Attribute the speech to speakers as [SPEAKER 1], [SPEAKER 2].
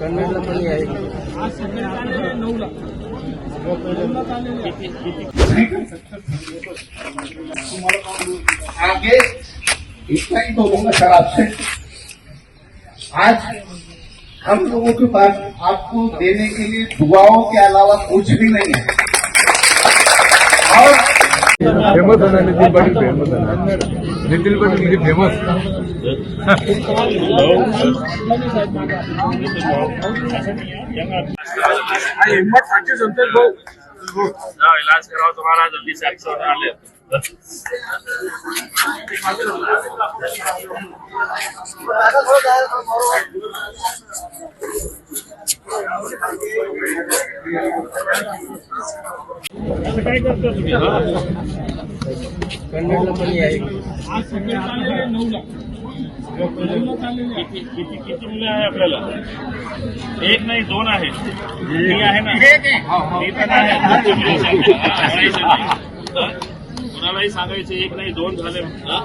[SPEAKER 1] कन्नडला पण आहे
[SPEAKER 2] आगे इतना ही तो होगा सर आपसे आज हम लोगों के पास आपको देने के लिए दुआओं के अलावा कुछ भी नहीं है। और
[SPEAKER 3] फेमस होणार नितीन पाटील फेमस होणार नितीन पाटील म्हणजे फेमस?
[SPEAKER 4] हिंमत सांगते संतोष भाऊ. इलाज करावा तुम्हाला जल्दी से आले असं काय करतो? तुम्ही हा?
[SPEAKER 1] कन्नडला पण आहे
[SPEAKER 4] किती किती किती मुलं आहे आपल्याला? एक नाही दोन आहे. मी आहे ना? मी पण आहे. हा? कुणालाही सांगायचं एक नाही दोन झाले हा?